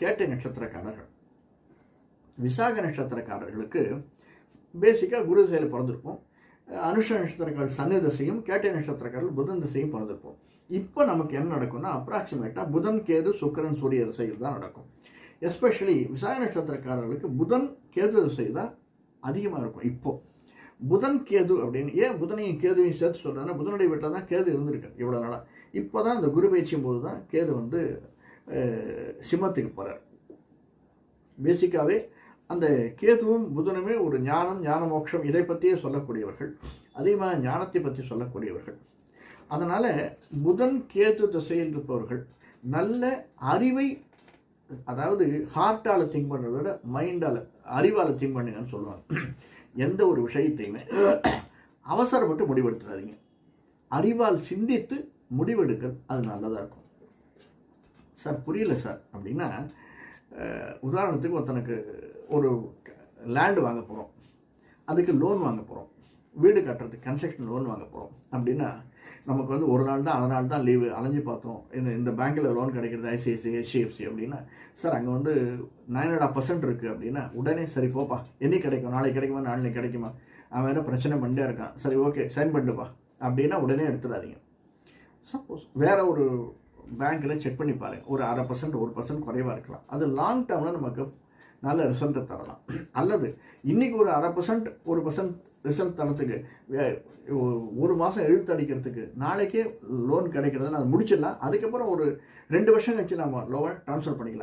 கேட்டை நட்சத்திரக்காரர்கள். விசாக நட்சத்திரக்காரர்களுக்கு பேசிக்காக குரு திசையில் பிறந்திருப்போம் அனுஷ நட்சத்திரக்காரர் சனி திசையும் கேட்டை நட்சத்திரக்காரர்கள் புதன் திசையும் பிறந்திருப்போம் இப்போ நமக்கு என்ன நடக்கும்னா அப்ராக்சிமேட்டாக புதன் கேது சுக்கரன் சூரிய திசையில் தான் நடக்கும். எஸ்பெஷலி விசாக நட்சத்திரக்காரர்களுக்கு புதன் கேது திசை தான் அதிகமாக இருக்கும் இப்போது புதன் கேது அப்படின்னு ஏன் புதனையும் கேதுவையும் சேர்த்து சொல்கிறேன்னா புதனுடைய வீட்டில் தான் கேது இருந்திருக்கு இவ்வளோ நாளாக இப்போ தான் இந்த குரு பயிற்சியும் போது தான் கேது வந்து சிம்மத்துக்கு போகிறார் பேசிக்காகவே அந்த கேதுவும் புதனுமே ஒரு ஞானம் ஞான மோட்சம் இதை பற்றியே சொல்லக்கூடியவர்கள். அதே மாதிரி ஞானத்தை பற்றி சொல்லக்கூடியவர்கள். அதனால் புதன் கேது திசையில் இருப்பவர்கள் நல்ல அறிவை அதாவது ஹார்ட்டால் திங்க் பண்ணுறத விட மைண்டால் அறிவால் திங்க் பண்ணுங்கன்னு சொல்லுவாங்க. எந்த ஒரு விஷயத்தையுமே அவசரப்பட்டு முடிவெடுத்துறாதீங்க. அறிவால் சிந்தித்து முடிவெடுங்கள். அது நல்லதாக இருக்கும். சார் புரியல சார். அப்படின்னா உதாரணத்துக்கு ஒருத்தனுக்கு ஒரு லேண்டு வாங்க போகிறோம் அதுக்கு லோன் வாங்க போகிறோம் வீடு கட்டுறதுக்கு கன்ஸ்ட்ரக்ஷன் லோன் வாங்க போகிறோம் அப்படின்னா நமக்கு வந்து ஒரு நாள் தான் அதனால தான் லீவு அலைஞ்சு பார்த்தோம். இந்த இந்த பேங்க்கில் லோன் கிடைக்கிறது ஐசிஐசி ஹெச்டிஎஃப்சி அப்படின்னா சார் அங்கே வந்து நைன் அண்ட் பர்சன்ட் இருக்குது அப்படின்னா உடனே சரி போப்பா. என்னைக்கு கிடைக்கும்? நாளைக்கு கிடைக்குமா? நாளைக்கு கிடைக்குமா? அவன் என்ன பிரச்சனை பண்ணிட்டே இருக்கான். சரி ஓகே சைன் பண்ணிட்டுப்பா அப்படின்னா உடனே எடுத்துடாதீங்க. சப்போஸ் வேறு ஒரு பேங்க்கில் செக் பண்ணி பாருங்க. ஒரு அரை பர்சன்ட் ஒரு பர்சன்ட் குறைவாக இருக்கலாம். அது லாங் டேர்மில் நமக்கு நல்ல ரிசல்ட்டை தரலாம். அல்லது இன்றைக்கி ஒரு அரை பர்சன்ட் ஒரு பர்சன்ட் ரிசல்ட் தரத்துக்கு வே- ஒரு மாதம் எழுத்து அடிக்கிறதுக்கு நாளைக்கே லோன் கிடைக்கிறதுன்னு அதை முடிச்சிடலாம். அதுக்கப்புறம் ஒரு ரெண்டு வருஷம் கழிச்சு நம்ம லோனை ட்ரான்ஸ்ஃபர் பண்ணிக்கலாம்.